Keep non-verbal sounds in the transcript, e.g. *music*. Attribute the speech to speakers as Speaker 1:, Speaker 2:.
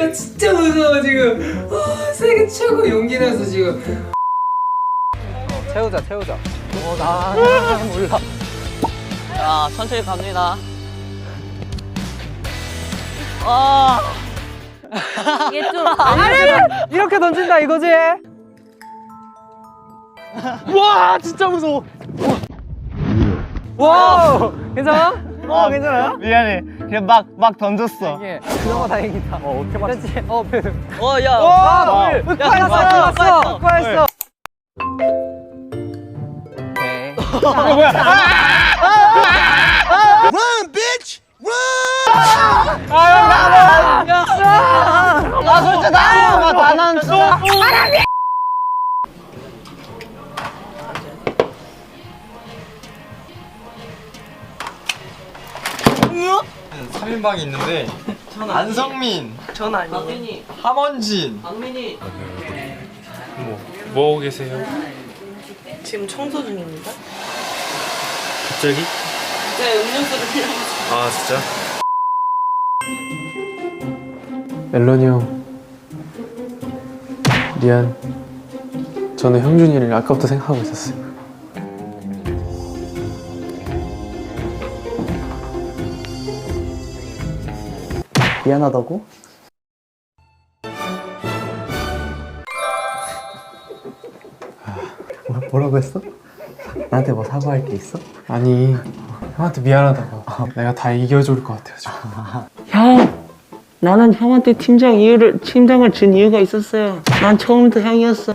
Speaker 1: 나 진짜 무서워 지금. 아, 세계 최고 용기 나서 지금.
Speaker 2: 어, 채우자 채우자. 어나 몰라.
Speaker 3: 자 천천히 갑니다. 아.
Speaker 4: 이게 좀 *laughs*
Speaker 2: 이렇게 던진다 이거지? 와 진짜 무서워. 와! 괜찮아? 어 괜찮아요?
Speaker 5: 미안해. 그냥 막, 막 던졌어.
Speaker 2: 이게 그나마 다행이다 어 어떻게 맞췄지? 어
Speaker 3: 어, 야.
Speaker 2: 와!
Speaker 3: 야,
Speaker 2: 흑화했어
Speaker 3: 흑화, 흑화했어
Speaker 2: 흑화했어. 오케이
Speaker 5: 아, 솔직히 나! 나, 나 는 쏘!
Speaker 6: 3인방이 있는데 안성민,
Speaker 3: 박민이,
Speaker 6: 함원진
Speaker 3: 박민이.
Speaker 6: 뭐 하고 계세요?
Speaker 7: 지금 청소 중입니다.
Speaker 6: 갑자기?
Speaker 7: 네, 음료수를 필요해서.
Speaker 6: 아 진짜?
Speaker 8: 멜론이 형 미안 저는 형준이를 아까부터 생각하고 있었어요
Speaker 5: 미안하다고? 뭐- 뭐라고 했어? 나한테 뭐 사과할 게 있어?
Speaker 8: 아니 형한테 미안하다고 내가 다 이겨줄 것 같아가지고
Speaker 7: 형! 나는 형한테 팀장 이유를, 팀장을 준 이유가 있었어요. 난 처음부터 형이었어.